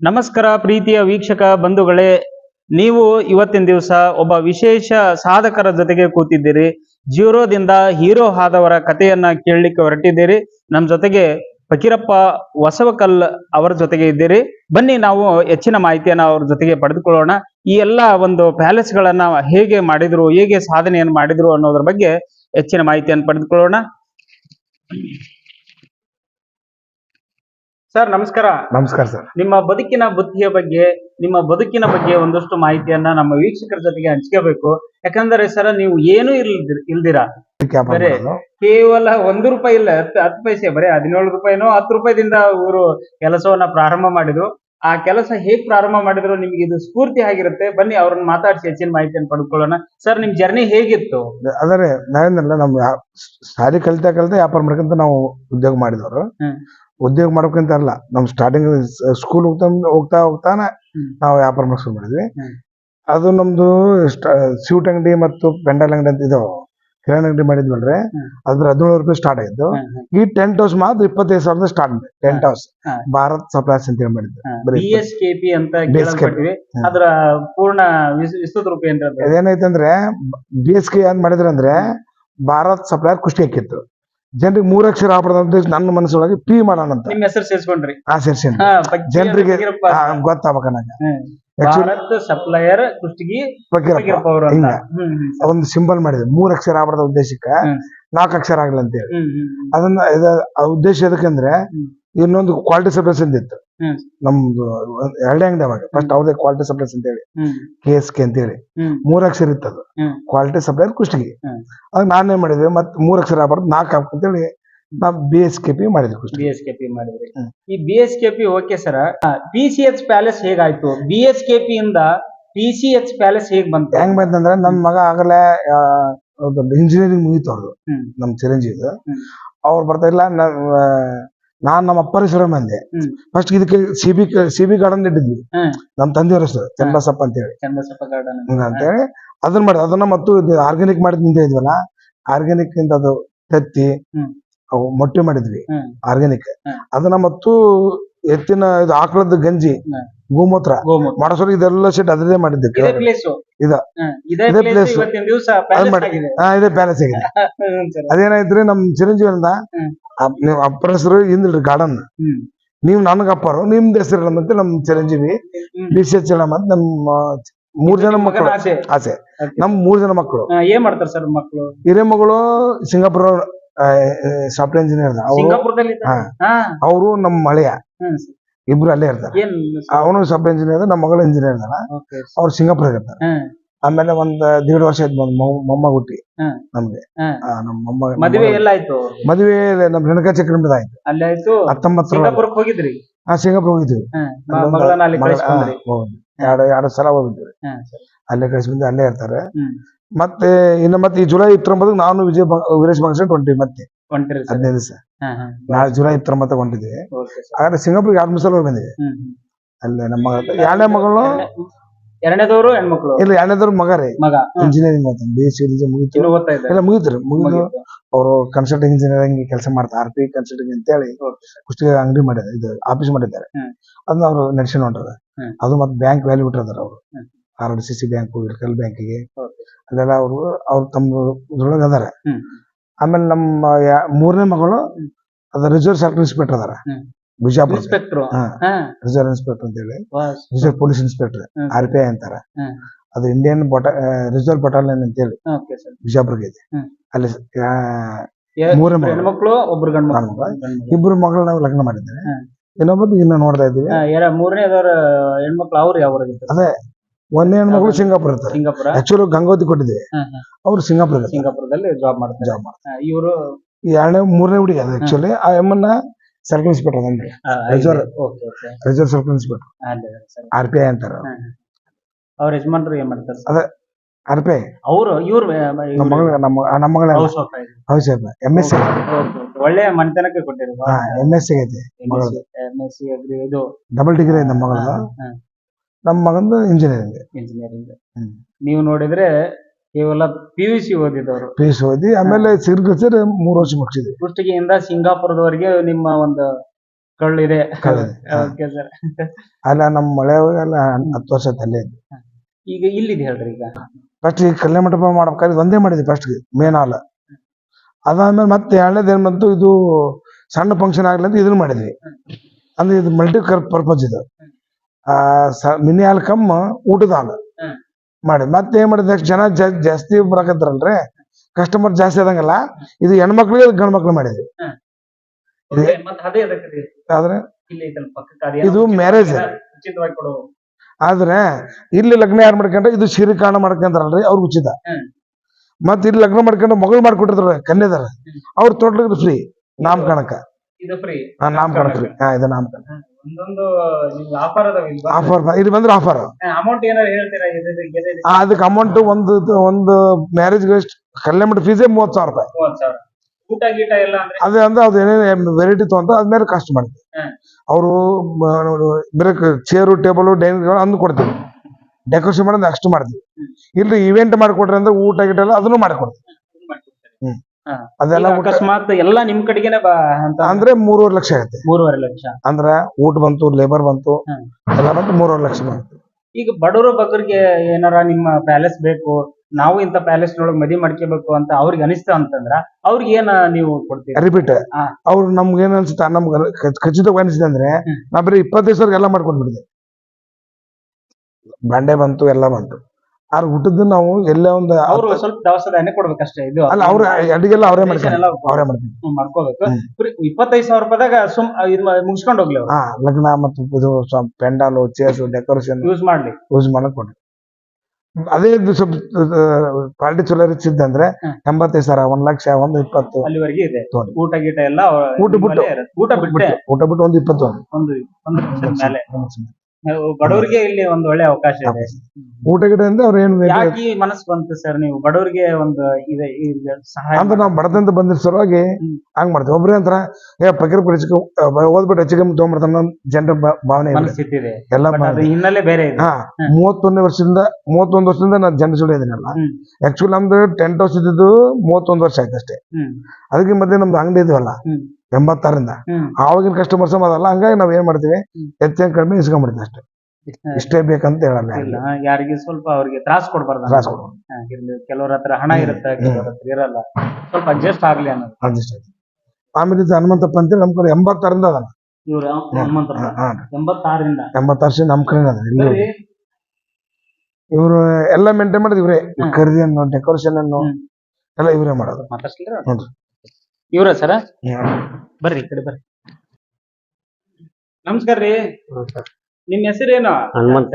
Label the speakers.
Speaker 1: ನಮಸ್ಕಾರ ಪ್ರೀತಿಯ ವೀಕ್ಷಕ ಬಂಧುಗಳೇ, ನೀವು ಇವತ್ತಿನ ದಿವಸ ಒಬ್ಬ ವಿಶೇಷ ಸಾಧಕರ ಜೊತೆಗೆ ಕೂತಿದ್ದೀರಿ. ಜೀರೋದಿಂದ ಹೀರೋ ಆದವರ ಕಥೆಯನ್ನ ಕೇಳಲಿಕ್ಕೆ ಹೊರಟಿದ್ದೀರಿ. ನಮ್ಮ ಜೊತೆಗೆ ಫಕೀರಪ್ಪ ಹೊಸವಕಲ್ ಅವರ ಜೊತೆಗೆ ಇದ್ದೀರಿ. ಬನ್ನಿ ನಾವು ಹೆಚ್ಚಿನ ಮಾಹಿತಿಯನ್ನ ಅವ್ರ ಜೊತೆಗೆ ಪಡೆದುಕೊಳ್ಳೋಣ. ಈ ಎಲ್ಲ ಒಂದು ಪ್ಯಾಲೇಸ್ ಗಳನ್ನ ಹೇಗೆ ಮಾಡಿದ್ರು, ಹೇಗೆ ಸಾಧನೆಯನ್ನು ಮಾಡಿದ್ರು ಅನ್ನೋದ್ರ ಬಗ್ಗೆ ಹೆಚ್ಚಿನ ಮಾಹಿತಿಯನ್ನು ಪಡೆದುಕೊಳ್ಳೋಣ. ಸರ್ ನಮಸ್ಕಾರ.
Speaker 2: ನಮಸ್ಕಾರ ಸರ್.
Speaker 1: ನಿಮ್ಮ ಬದುಕಿನ ಬುದ್ಧಿಯ ಬಗ್ಗೆ ನಿಮ್ಮ ಬದುಕಿನ ಬಗ್ಗೆ ಒಂದಷ್ಟು ಮಾಹಿತಿಯನ್ನ ನಮ್ಮ ವೀಕ್ಷಕರ ಜೊತೆಗೆ ಹಂಚ್ಕೋಬೇಕು. ಯಾಕಂದ್ರೆ ಸರ್ ನೀವು ಏನೂ ಇಲ್ದಿರ ಇಲ್ದಿರಾ? ಬರೇ. ಕೇವಲ ಒಂದು ರೂಪಾಯಿ ಇಲ್ಲ ಹತ್ತು ಹತ್ತು ಪೈಸೆ ಬರೀ ಹದಿನೇಳು ರೂಪಾಯಿನೋ ಹತ್ತು ರೂಪಾಯಿದಿಂದ ಇವರು ಕೆಲಸವನ್ನ ಪ್ರಾರಂಭ ಮಾಡಿದ್ರು. ಆ ಕೆಲಸ ಹೇಗ್ ಪ್ರಾರಂಭ ಮಾಡಿದ್ರು ನಿಮ್ಗೆ ಇದು ಸ್ಫೂರ್ತಿ ಆಗಿರುತ್ತೆ? ಬನ್ನಿ ಅವ್ರನ್ನ ಮಾತಾಡಿಸಿ ಹೆಚ್ಚಿನ ಮಾಹಿತಿಯನ್ನು ಪಡ್ಕೊಳ್ಳೋಣ. ಸರ್ ನಿಮ್ ಜರ್ನಿ ಹೇಗಿತ್ತು?
Speaker 2: ಆದರೆ ನಾವೇನಲ್ಲ ನಮ್ ಸಾರಿ ಕಲಿತಾ ಕಲಿತಾ ವ್ಯಾಪಾರ ಮಾಡ್ಕಂತ ನಾವು ಉದ್ಯೋಗ ಮಾಡಿದವರು. ಉದ್ಯೋಗ ಮಾಡ್ಬೇಕಂತ ಅಲ್ಲ ನಮ್ ಸ್ಟಾರ್ಟಿಂಗ್ ಸ್ಕೂಲ್ ಹೋಗ್ತಾ ಹೋಗ್ತಾ ಹೋಗ್ತಾನೆ ನಾವು ವ್ಯಾಪಾರ ಶುರು ಮಾಡಿದ್ವಿ ಅದು ನಮ್ದು ಸ್ಯೂಟ್ ಅಂಗಡಿ ಮತ್ತು ಪೆಂಡಲ್ ಅಂಗಡಿ ಅಂತ ಇದು. ಕಿರಾಣಿ ಅಂಗಡಿ ಮಾಡಿದ್ವಲ್ರಿ. ಅದ್ರ ಹದಿನೇಳು ರೂಪಾಯಿ ಸ್ಟಾರ್ಟ್ ಆಗಿದ್ದು. ಈ ಟೆಂಟ್ ಹೌಸ್ ಮಾತ್ರ ಇಪ್ಪತ್ತೈದು ಸಾವಿರದ start tent house. Bharat supplies ಅಂತ ಹೇಳಿ ಮಾಡಿದ್ದು. ಬರೀ
Speaker 1: ಬಿ ಎಸ್ ಕೆ ಪಿ ಅಂತ ಅದರ ಪೂರ್ಣ ವಿಸ್ತೃತ ರೂಪ?
Speaker 2: ಅದೇನೈತಂದ್ರೆ ಬಿ ಎಸ್ ಕೆ ಏನ್ ಮಾಡಿದ್ರಂದ್ರೆ ಭಾರತ್ ಸಪ್ಲೈ ಖುಷಿ ಹಾಕಿತ್ತು. ಜನರಿಗೆ ಮೂರಕ್ಷರ ಅಕ್ಷರ ಉದ್ದೇಶ ನನ್ನ ಮನಸ್ಸೊಳಗೆ ಪಿ ಮಾಡೋಣ ಅಂತ
Speaker 1: ಹೆಸರು ಸೇರಿಸ್ಕೊಂಡ್ರಿ.
Speaker 2: ಸೇರ್ಸಿ
Speaker 1: ಹಾ,
Speaker 2: ಜನರಿಗೆ
Speaker 1: ಫಕೀರಪ್ಪ. ಭಾರತ್ ಸಪ್ಲೈಯರ್ ಕುಷ್ಟಗಿ
Speaker 2: ಫಕೀರಪ್ಪ
Speaker 1: ಫಕೀರಪ್ಪ ಅವರು ಅಂತ.
Speaker 2: ಹಿಂಗ.
Speaker 1: ಹ್ಮ್ ಹ್ಮ್
Speaker 2: ಒಂದು ಸಿಂಬಲ್ ಮಾಡಿದೆ. ಮೂರ್ ಅಕ್ಷರ ಆಗ್ಬಾರ್ದ ಉದ್ದೇಶಕ್ಕ
Speaker 1: ಹ್ಮ್.
Speaker 2: ನಾಲ್ಕು ಅಕ್ಷರ ಆಗ್ಲಿ ಅಂತ ಹೇಳಿ
Speaker 1: ಹ್ಮ್ ಹ್ಮ್ ಹ್ಮ್.
Speaker 2: ಅದನ್ನ ಇದ ಆ ಉದ್ದೇಶ ಎದಕ್ಕಂದ್ರೆ. ಇನ್ನೊಂದು ಕ್ವಾಲಿಟಿ ಸಪ್ಲೈಸ್ ಅಂತ ಇತ್ತು
Speaker 1: ಹ್ಮ್.
Speaker 2: ನಮ್ದು ಎರಡೇ ಅಂಗಡಿ ಅವಾಗ. ಫಸ್ಟ್ ಅವ್ರದೇ ಕ್ವಾಲಿಟಿ ಸಪ್ಲೈಸ್ ಅಂತ ಹೇಳಿ
Speaker 1: ಹ್ಮ್.
Speaker 2: ಕೆ ಎಸ್ ಕೆ ಅಂತ ಹೇಳಿ
Speaker 1: ಹ್ಮ್.
Speaker 2: ಮೂರ್ ಅಕ್ಷರ ಇತ್ತು ಅದು
Speaker 1: ಹ್ಮ್.
Speaker 2: Quality supplier Kushtagi.
Speaker 1: ಹ್ಮ್.
Speaker 2: ಅದ್ ನಾನೇನ್ ಮಾಡಿದ್ವಿ? ಮತ್ ಮೂರ್ ಅಕ್ಷರ ಆಗ್ಬಾರ್ದು ನಾಲ್ಕು ಹಾಕ್ಬೇಕಂತೇಳಿ ನಾವು ಬಿ ಎಸ್ ಕೆ ಪಿ ಮಾಡಿದ್ವಿ
Speaker 1: ಬಿ ಎಸ್ ಕೆ ಪಿ ಮಾಡಿದ್ರಿ. ಈ B S K P okay sir P C H palace ಹೇಗಾಯ್ತು? ಬಿ ಎಸ್ ಕೆ ಪಿ ಇಂದ ಪಿ ಸಿ ಎಚ್ ಪ್ಯಾಲೇಸ್ ಹೇಗ್ ಬಂತು?
Speaker 2: ಹೆಂಗ್ ಬಂತಂದ್ರೆ ನನ್ ಮಗ ಆಗಲೇ ಇಂಜಿನಿಯರಿಂಗ್ ಮುಗಿತು ಅವ್ರದ್ದು ನಮ್ ಚಿರಂಜೀವಿ. ಅವ್ರು ಬರ್ತಾ ಇಲ್ಲ ನಾನ್ ನಮ್ಮ ಅಪ್ಪರ ಹೆಸರು ಮಂದೆ ಫಸ್ಟ್ ಇದಕ್ಕೆ ಸಿಬಿ ಸಿಬಿ ಗಾರ್ಡನ್ ಇಟ್ಟಿದ್ವಿ.
Speaker 1: ನಮ್ಮ
Speaker 2: ನಮ್ ತಂದೆಯವ್ರ ಹೆಸರು ಚನ್ನಬಸಪ್ಪ ಅಂತ ಹೇಳಿ ಅಂತ ಹೇಳಿ ಅದನ್ನ ಮಾಡಿ ಅದನ್ನ ಮತ್ತು ಆರ್ಗ್ಯಾನಿಕ್ ಮಾಡಿದ್ ನಿಂತಿದ್ವಲ್ಲ ಆರ್ಗ್ಯಾನಿಕ್ ಇಂದ ಅದು ತತ್ತಿ. ಅವು ಮೊಟ್ಟೆ ಮಾಡಿದ್ವಿ. ಆರ್ಗ್ಯಾನಿಕ್ ಅದನ್ನ ಮತ್ತು ಎತ್ತಿನ ಇದು ಆಕಳದ ಗಂಜಿ. ಗೋಮೂತ್ರ ಮಾಡಸೋರು ಇದೆಲ್ಲ ಸೆಟ್ ಅದರದೇ ಮಾಡಿದ್ದೆ
Speaker 1: ಇದೇ ಪ್ಲೇಸ್
Speaker 2: ಇದ.
Speaker 1: ಪ್ಯಾಲೇಸ್ ಆಗಿದೆ.
Speaker 2: ಅದೇನಾಯ್ತ್ರಿ ನಮ್ ಚಿರಂಜೀವಿ
Speaker 1: ಅಂತ
Speaker 2: ಅಪ್- ನೀವ್ ಅಪ್ಪರ ಹೆಸರು ಹಿಂದಿಲ್ರಿ ಗಾರ್ಡನ್ ನೀವ್ ನನಗ ಅಪ್ಪರು ನಿಮ್ದು ಹೆಸರು ಮತ್ತೆ ನಮ್ ಚಿರಂಜೀವಿ. ಬಿ ಸಿ ಎಚ್ ಅಂತ ನಮ್ಮ ಮೂರ್ ಜನ ಮಕ್ಕಳು
Speaker 1: ಆಸೆ.
Speaker 2: ನಮ್ ಮೂರ್ ಜನ ಮಕ್ಕಳು
Speaker 1: ಏನ್ ಮಾಡ್ತಾರೆ ಸರ್ ಮಕ್ಕಳು
Speaker 2: ಹಿರಿಯ ಮಗಳು ಸಿಂಗಾಪುರ ಸಾಫ್ಟ್ವೇರ್ ಇಂಜಿನಿಯರ್ ಅವರು
Speaker 1: ಸಿಂಗಾಪುರದಲ್ಲಿ
Speaker 2: ಅವರು ನಮ್ಮ ಮಳೆಯ. ಇಬ್ರು ಅಲ್ಲೇ ಇರ್ತಾರೆ. ಅವನು ಸಾಫ್ಟ್ವೇರ್ ಇಂಜಿನಿಯರ್ ನಮ್ಮ ಮಗಳು ಇಂಜಿನಿಯರ್
Speaker 1: ಓಕೆ
Speaker 2: ಅವ್ರು ಸಿಂಗಾಪುರ ಇರ್ತಾರೆ. ಆಮೇಲೆ ಒಂದ್ ದೇಡ್ ವರ್ಷ ಆಯ್ತು ಬಂದ್ ಮೊಮ್ಮ- ಹುಟ್ಟಿ ನಮ್ಗೆ.
Speaker 1: ಹ್ಮ್.
Speaker 2: ನಮ್ಮ ಮೊಮ್ಮ
Speaker 1: ಮದುವೆ ಎಲ್ಲ ಆಯ್ತು
Speaker 2: ಮದುವೆ ನಮ್ ರೇಣುಕಾ ಚಕ್ರಮದ ಆಯ್ತು.
Speaker 1: ಅಲ್ಲೇ ಆಯ್ತು?
Speaker 2: ಹತ್ತೊಂಬತ್ತರ
Speaker 1: ಹೋಗಿದ್ರಿ?
Speaker 2: ಹಾ ಸಿಂಗಾಪುರ ಹೋಗಿದ್ವಿ. ಎರಡು ಎರಡು ಸಲ ಹೋಗಿದ್ವಿ. ಅಲ್ಲೇ ಕಳಿಸ್ಬಿಂದು ಅಲ್ಲೇ ಇರ್ತಾರೆ. ಮತ್ತೆ ಇನ್ನು ಮತ್ತೆ ಈ ಜುಲೈ ಇತ್ತೊಂಬತ್ತು ನಾನು ವಿಜಯ ವೀರೇಶ್ ಬಂಗ್ಸೆಟ್ ಹೊಂಟಿವಿ ಮತ್ತೆ. ಹದಿನೈದು ದಿವಸ. ನಾಳೆ ಜುಲೈ ಇತ್ತೊಂಬತ್ತ ಹೊಂಟಿದ್ವಿ. ಹಾಗಾದ್ರೆ ಸಿಂಗಾಪುರ್ ಎರಡು ಮೂರು ಸಲ
Speaker 1: ಹ್ಮ್.
Speaker 2: ಅಲ್ಲೇ ನಮ್ಮ ಎರಡನೇ ಮಗಳು?
Speaker 1: ಎರಡನೇ- ಎರಡನೇದವರು ಹೆಣ್ಮಕ್ಳು.
Speaker 2: ಇಲ್ಲ ಎರಡನೇದವ್ರು ಮಗ ರೀ.
Speaker 1: ಮಗ.
Speaker 2: ಇಂಜಿನಿಯರಿಂಗ್ ಮಾಡ್ತಾನೆ ಬಿ ಎಸ್ ಸಿ ಮುಗಿತು. ಇಲ್ಲ ಮುಗಿತ್ರಿ ಮುಗಿದು
Speaker 1: ಮುಗೀತು.
Speaker 2: ಅವರು ಕನ್ಸಲ್ಟಿಂಗ್ ಇಂಜಿನಿಯರಿಂಗ್ ಕೆಲಸ ಮಾಡ್ತಾರೆ ಆರ್ ಪಿ ಕನ್ಸಲ್ಟಿಂಗ್ ಅಂತ
Speaker 1: ಹೇಳಿ
Speaker 2: ಕುಷ್ಟಿಗೆ ಅಂಗಡಿ ಮಾಡಿದ್ದಾರೆ. ಇದು ಆಫೀಸ್ ಮಾಡಿದ್ದಾರೆ. ಅದನ್ನ ಅವರು ನಡೆಸಿ
Speaker 1: ನೋಡ್ರ
Speaker 2: ಅದು ಮತ್ತೆ ಬ್ಯಾಂಕ್ ವ್ಯಾಲ್ಯೂ ಬಿಟ್ಟಿರ್ತಾರೆ ಅವರು. R D C C bank Ilkal ಬ್ಯಾಂಕಿಗೆ. ಅಲ್ಲೆಲ್ಲ ಅವರು ಅವ್ರು ತಮ್ಮ ಇದ್ರೊಳಗೆ ಅದಾರ ಆಮೇಲೆ ನಮ್ಮ ಮೂರನೇ ಮಗಳು ಅದ ರಿಸರ್ವ್ ಸರ್ಕಲ್ ಇನ್ಸ್ಪೆಕ್ಟರ್ ಅದಾರ. ಬಿಜಾಪುರ. ರಿಸರ್ವ್ ಇನ್ಸ್ಪೆಕ್ಟರ್ ಅಂತ ಹೇಳಿ. Reserve police inspector. R P I ಅಂತಾರ. ಅದು ಇಂಡಿಯನ್ ಬಟ ರಿಸರ್ವ್ ಬಟಾಲಿಯನ್ ಅಂತ ಹೇಳಿ ಬಿಜಾಪುರ್ಗೆ ಐತಿ. ಅಲ್ಲಿ ಮಗಳು.
Speaker 1: ಹೆಣ್ಮಕ್ಳು ಒಬ್ರು ಗಂಡು
Speaker 2: ಮಗ. ಇಬ್ರು ಮಗಳು ನಾವು ಲಗ್ನ ಮಾಡಿದ್ದೇವೆ. ಇನ್ನೊಬ್ಬರು ಇನ್ನ ನೋಡ್ತಾ ಇದ್ದೀವಿ.
Speaker 1: ಮೂರನೇ ಹೆಣ್ಮಕ್ಳು ಅವ್ರು ಯಾವ
Speaker 2: ಅದೇ ಒಂದೇ ಹೆಣ್ಮಗಳು ಸಿಂಗಾಪುರ ಇರ್ತಾರೆ
Speaker 1: ಸಿಂಗಾಪುರ?
Speaker 2: ಆಕ್ಚುಲಿ ಗಂಗೋತಿ ಕೊಟ್ಟಿದ್ವಿ
Speaker 1: ಹ್ಮ್.
Speaker 2: ಅವ್ರು ಸಿಂಗಾಪುರ ಇರ್ತಾರೆ
Speaker 1: ಸಿಂಗಾಪುರದಲ್ಲಿ ಜಾಬ್ ಮಾಡ್ತಾರೆ.
Speaker 2: ಜಾಬ್ ಮಾಡ್ತಾರೆ.
Speaker 1: ಇವರು
Speaker 2: ಎರಡನೇ ಮೂರನೇ ಹುಡುಗಿ ಅದು ಆಕ್ಚುಲಿ ಆ ಎಮ್ಮನ್ನ ಸರ್ಕಲ್ ಇನ್ಸ್ಪೆಕ್ಟರ್ ಅಂದ್ರೆ. Reserve.
Speaker 1: Okay okay.
Speaker 2: Reserve circle inspector R P I ಅಂತಾರ
Speaker 1: ಅವ್ರ. ಯಜಮಾನ್ರು ಏನ್ ಮಾಡ್ತಾರೆ ಸರ್?
Speaker 2: ಆರ್ ಪಿ ಐ
Speaker 1: ಅವರು ಇವ್ರು
Speaker 2: ನಮ್ಮ ಮಗಳ ನಮ್ಮ ಆ ನಮ್ಮ ಮಗಳ
Speaker 1: housewife
Speaker 2: house M S C
Speaker 1: ಒಳ್ಳೆ ಮನೆತನಕ್ಕೆ ಕೊಟ್ಟಿರೋ
Speaker 2: ಹಾ ಎಂ ಎಸ್ ಸಿ ಐತಿ ಮಗಳದು.
Speaker 1: ಎಂ ಎಸ್ ಸಿ ಅಗ್ರಿ ಇದು
Speaker 2: ಡಬಲ್ ಡಿಗ್ರಿ ನಮ್ಮ ಮಗಳದು. ನಮ್ಮ ಮಗಂದು ಇಂಜಿನಿಯರಿಂಗ್
Speaker 1: ಇಂಜಿನಿಯರಿಂಗ್. ನೀವು ನೋಡಿದ್ರೆ ಕೇವಲ ಪಿ ಯು ಸಿ ಓದಿದವರು.
Speaker 2: ಪಿ ಯು ಸಿ ಓದಿ ಆಮೇಲೆ ಸಿಗ್ನೇಚರ್ ಮೂರು ವರ್ಷ ಮುಗಿಸಿದ್ವಿ
Speaker 1: ಕುಷ್ಟಗಿಯಿಂದ ಸಿಂಗಾಪುರದವರೆಗೆ ನಿಮ್ಮ ಒಂದು ಕಳ್ಳಿದೆ. ಓಕೆ ಸರ್
Speaker 2: ಅಲ್ಲ ನಮ್ಮ ಮಳೆ ಎಲ್ಲ ಹತ್ತು ವರ್ಷ ಅಲ್ಲೇ ಇದ್ವಿ
Speaker 1: ಈಗ ಇಲ್ಲಿದೆ ಹೇಳ್ರಿ ಈಗ?
Speaker 2: ಫಸ್ಟ್ ಈಗ ಕಲ್ಯಾಣ ಮಂಟಪ ಮಾಡ್ಬೇಕಾದ್ರೆ ಒಂದೇ ಮಾಡಿದ್ವಿ ಫಸ್ಟ್ ಮೇನ್ ಹಾಲ್ ಅದಾದ್ಮೇಲೆ ಮತ್ತೆ ಎರಡನೇದು ಏನ್ ಬಂತು? ಇದು ಸಣ್ಣ ಫಂಕ್ಷನ್ ಆಗ್ಲಿ ಅಂತ ಇದನ್ನ ಮಾಡಿದ್ವಿ. ಅಂದ್ರೆ ಇದು ಮಲ್ಟಿ ಪರ್ಪಸ್ ಇದು. ಆ ಮಿನಿ ಹಾಲು ಕಮ್ಮ ಊಟದ ಹಾಲ್ ಮಾಡಿ ಮತ್ತೆ ಏನ್ ಮಾಡಿದ ಜನ ಜಾಸ್ತಿ ಬರಕತ್ತಾರಲ್ರಿ? ಕಸ್ಟಮರ್ ಜಾಸ್ತಿ ಆದಂಗಲ್ಲ ಇದು ಹೆಣ್ಮಕ್ಳಿಗೆ ಗಂಡ್ ಮಕ್ಳು ಮಾಡಿದ್ವಿ. ಆದ್ರೆ ಇದು
Speaker 1: ಮ್ಯಾರೇಜ್
Speaker 2: ಆದ್ರೆ ಇಲ್ಲಿ ಲಗ್ನ ಯಾರು ಮಾಡ್ಕೊಂಡ್ರೆ ಇದು ಶಿರಿಕಾಣ ಮಾಡ್ಕೊಂತಾರಲ್ರಿ ಅವ್ರಿಗೆ ಉಚಿತ.
Speaker 1: ಮತ್ತೆ
Speaker 2: ಮತ್ ಇಲ್ಲಿ ಲಗ್ನ ಮಾಡ್ಕೊಂಡು ಮಗಳು ಮಾಡ್ಕೊಟ್ಟಿರ್ತಾರ ಕನ್ಯದಾರ ಅವ್ರ ತೊಟ್ಲಿಗೆ ಫ್ರೀ ನಾಮಕರಣಕ್ಕ.
Speaker 1: ಇದು ಫ್ರೀ
Speaker 2: ಹಾ ನಾಮಕರಣ ಫ್ರೀ ಹಾ ಇದು ನಾಮಕರಣ.
Speaker 1: ಒಂದೊಂದು ಆಫರ್
Speaker 2: ಆಫರ್ ಇಲ್ಲಿ ಬಂದ್ರೆ? ಆಫರ್
Speaker 1: ಅಮೌಂಟ್ ಏನಾರು ಹೇಳ್ತೀರಾ ಇದು- ಇದು- ಇದು- ಇದು
Speaker 2: ಅದಕ್ಕೆ ಅಮೌಂಟ್ ಒಂದು ಒಂದು ಮ್ಯಾರೇಜ್ ಕಲ್ಯಾಣ ಫೀಸೇ ಮೂವತ್ತು ಸಾವಿರ ರೂಪಾಯಿ.
Speaker 1: ಊಟ ಗೀಟ ಎಲ್ಲ
Speaker 2: ಅದೇ ಅಂದ್ರೆ ಅದು ಏನೇನು ವೆರೈಟಿ ತಗೊಂತ ಅದ್ಮೇಲೆ ಕಾಸ್ಟ್ ಮಾಡ್ತೀವಿ. ಅವರು ಬರೀ ಚೇರು ಟೇಬಲ್ ಡೈನಿಂಗ್ ಅಂದು ಕೊಡ್ತೀವಿ. ಡೆಕೋರೇಷನ್ ಮಾಡೋದು ಅಷ್ಟು ಮಾಡ್ತೀವಿ. ಇಲ್ರಿ ಇವೆಂಟ್ ಮಾಡಿಕೊಡ್ರಿ ಅಂದ್ರೆ ಊಟ ಗೀಟ ಎಲ್ಲ ಅದನ್ನು ಮಾಡಿಕೊಡ್ತೀವಿ. ಹ್ಮ್.
Speaker 1: ಹಾ.
Speaker 2: ಅದೆಲ್ಲ ಊಟ
Speaker 1: ಅಕಸ್ಮಾತ್ ಎಲ್ಲ ನಿಮ್ ಕಡೆಗೆನೆ ಬಾ ಅಂತ
Speaker 2: ಅಂದ್ರೆ ಮೂರುವರೆ ಲಕ್ಷ ಆಗುತ್ತೆ
Speaker 1: ಮೂರುವರೆ ಲಕ್ಷ
Speaker 2: ಅಂದ್ರ ಊಟ ಬಂತು ಲೇಬರ್ ಬಂತು
Speaker 1: ಹ್ಮ್.
Speaker 2: ಎಲ್ಲ ಬಂತು ಮೂರುವರೆ ಲಕ್ಷ ಬಂತು
Speaker 1: ಈಗ ಬಡವರು ಬಗ್ಗರಿಗೆ ಏನಾರ ನಿಮ್ಮ ಪ್ಯಾಲೇಸ್ ಬೇಕು ನಾವು ಇಂತ ಪ್ಯಾಲೇಸ್ ನೊಳಗ್ ಮದಿ ಮಾಡ್ಕೋಬೇಕು ಅಂತ ಅವ್ರಿಗೆ ಅನಿಸ್ತಾ ಅಂತಂದ್ರ ಅವ್ರಿಗೆ ಏನ ನೀವು ಕೊಡ್ತೀರಿ
Speaker 2: ರಿಪೀಟ್
Speaker 1: ಹಾ.
Speaker 2: ಅವ್ರು ನಮ್ಗೆ ಏನ್ ಅನ್ಸುತ್ತೆ ನಮ್ಗೆ ಖಚಿತವಾಗಿ ಅನಿಸಿದೆ ಅಂದ್ರೆ
Speaker 1: ಹ್ಮ್.
Speaker 2: ನಾ ಬರೀ ಇಪ್ಪತ್ತೈದು ಸಾವಿರ ಎಲ್ಲ ಮಾಡ್ಕೊಂಡ್ಬಿಡಿದೆ ಬಂಡೆ ಬಂತು ಎಲ್ಲ ಬಂತು ಆದ್ರೆ ಊಟದ್ದು ನಾವು ಎಲ್ಲ ಒಂದು
Speaker 1: ಅವ್ರು ಸ್ವಲ್ಪ ದವಸ ಧಾನ್ಯ ಕೊಡ್ಬೇಕಷ್ಟೇ ಇದು
Speaker 2: ಅಲ್ಲ ಅವ್ರ ಅಡಿಗೆಲ್ಲ ಅವರೇ ಮಾಡ್ತಾರೆ ಅವರೇ ಮಾಡ್ತಾರೆ
Speaker 1: ಮಾಡ್ಕೋಬೇಕು. ಇಪ್ಪತ್ತೈದು ಸಾವಿರ ರೂಪಾಯಿದಾಗ ಸುಮ್ ಇದ್ ಮುಗಿಸ್ಕೊಂಡು ಹೋಗ್ಲಿ ಅವ್ರು.
Speaker 2: ಹಾ ಲಗ್ನ ಮತ್ತು ಇದು ಪೆಂಡಾಲ್ ಚೇರ್ಸ್ ಡೆಕೋರೇಷನ್
Speaker 1: ಯೂಸ್ ಮಾಡ್ಲಿ.
Speaker 2: ಯೂಸ್ ಮಾಡಕ್ ಕೊಡ್ರಿ ಅದೇ ಇದು ಸ್ವಲ್ಪ ಕ್ವಾಲಿಟಿ ಚಲೋ ಇರ್ತಿದ್ದಂದ್ರೆ
Speaker 1: ಹ್ಮ್.
Speaker 2: ಎಂಬತ್ತೈದು ಸಾವಿರ ಒಂದ್ ಲಕ್ಷ ಒಂದು ಇಪ್ಪತ್ತು
Speaker 1: ಅಲ್ಲಿವರೆಗೆ ಇದೆ. ಊಟ ಗೀಟ ಎಲ್ಲ
Speaker 2: ಊಟ ಬಿಟ್ಟು.
Speaker 1: ಊಟ ಬಿಟ್ಟು?
Speaker 2: ಊಟ ಬಿಟ್ಟು ಒಂದು ಇಪ್ಪತ್ತು ಒಂದು
Speaker 1: ಮೇಲೆ. ಬಡವರಿಗೆ ಇಲ್ಲಿ ಒಂದು ಒಳ್ಳೆ ಅವಕಾಶ ಇದೆ.
Speaker 2: ಊಟ ಗಿಟ ಅಂದ್ರೆ ಅವ್ರ ಏನ್
Speaker 1: ಯಾಕೆ ಈ ಮನಸ್ಸು ಬಂತು ಸರ್? ನೀವು ಬಡವರಿಗೆ ಒಂದು ಇದೆ ಸಹಾಯ
Speaker 2: ಅಂದ್ರೆ ನಾವು ಬಡತಂತ ಬಂದಿರ ಸಲುವಾಗಿ ಹಂಗ ಮಾಡ್ತೀವಿ. ಒಬ್ರೇ ಅಂತಾರ ಏ ಪಕೀರ್ ಪಡಿ ಓದ್ಬಿಟ್ಟು ಹೆಚ್ಚಿಗೆ ತೊಗೊಂಡ್ಬಿಡ್ತಾನ ಜನರ ಭಾವನೆ ಇದೆ. ಎಲ್ಲ
Speaker 1: ಹಿನ್ನೆಲೆ ಬೇರೆ ಇದೆ.
Speaker 2: ಹಾ ಮೂವತ್ತೊಂದು ವರ್ಷದಿಂದ ಮೂವತ್ತೊಂದು ವರ್ಷದಿಂದ ನಾನು ಜನರ ಜೋಡಿ ಇದೀನಲ್ಲ. ಆಕ್ಚುಲಿ ನಮ್ದು ಟೆಂಟ್ ಹೌಸ್ ಇದ್ದಿದ್ದು ಮೂವತ್ತೊಂದು ವರ್ಷ ಆಯ್ತು ಅಷ್ಟೇ ಅದಕ್ಕೆ ಮಧ್ಯೆ ನಮ್ದು ಅಂಗಡಿ ಇದೀವಲ್ಲ.
Speaker 1: ಹ್ಮ್.
Speaker 2: ಎಂಬತ್ತಾರರಿಂದ ಆವಾಗಿನ ಕಸ್ಟಮರ್ಸ್ ಅದಲ್ಲ ಹಂಗಾಗಿ ನಾವ್ ಏನ್ ಮಾಡ್ತೀವಿ? ಹೆಚ್ಚೇನ್ ಕಡಿಮೆ ಇಸ್ಕೊಂಡ್ಬಿಡ್ತೀವಿ ಅಷ್ಟೇ. ಇಷ್ಟೇ. ಬೇಕಂತ ಹೇಳಲ್ಲ
Speaker 1: ಇಲ್ಲ ಯಾರಿಗೆ ಸ್ವಲ್ಪ ಅವ್ರಿಗೆ ತ್ರಾಸ ಕೊಡ್ಬಾರ್ದು
Speaker 2: ತ್ರಾಸ.
Speaker 1: ಕೆಲವ್ರ ಹತ್ರ ಹಣ ಇರುತ್ತೆ ಕೆಲವ್ರ ಹತ್ರ ಇರಲ್ಲ. ಸ್ವಲ್ಪ ಅಡ್ಜಸ್ಟ್ ಆಗ್ಲಿ ಅನ್ನೋದು.
Speaker 2: ಅಡ್ಜಸ್ಟ್ ಆಯ್ತು ಆಮೇಲೆ ಇದು ಹನುಮಂತಪ್ಪ ಅಂತೇಳಿ ನಮ್ ಕಡೆ ಎಂಬತ್ತಾರಿಂದ ಅದಾನ.
Speaker 1: ಇವ್ರು ಹನುಮಂತಪ್ಪ.
Speaker 2: ಹಾ,
Speaker 1: ಎಂಬತ್ತಾರರಿಂದ.
Speaker 2: ಎಂಬತ್ತು ವರ್ಷ ನಮ್ ಕಡೆ ಅದ ಇಲ್ಲಿ
Speaker 1: ಬರ್ರಿ.
Speaker 2: ಇವರು. ಎಲ್ಲ ಮೇಂಟೈನ್ ಮಾಡೋದು ಇವ್ರೆ. ಖರೀದಿ ಡೆಕೋರೇಷನ್ ಅನ್ನು. ಎಲ್ಲ ಇವರೇ ಮಾಡೋದು.
Speaker 1: ಮಾತಾಡ್ಸ್ಲಿರ ಇವ್ರ ಸರ? ಬರ್ರಿ ಈ ಕಡೆ ಬರ್ರಿ. ನಮಸ್ಕಾರ ರೀ. ನಿಮ್ ಹೆಸರೇನು?
Speaker 3: ಹನುಮಂತ.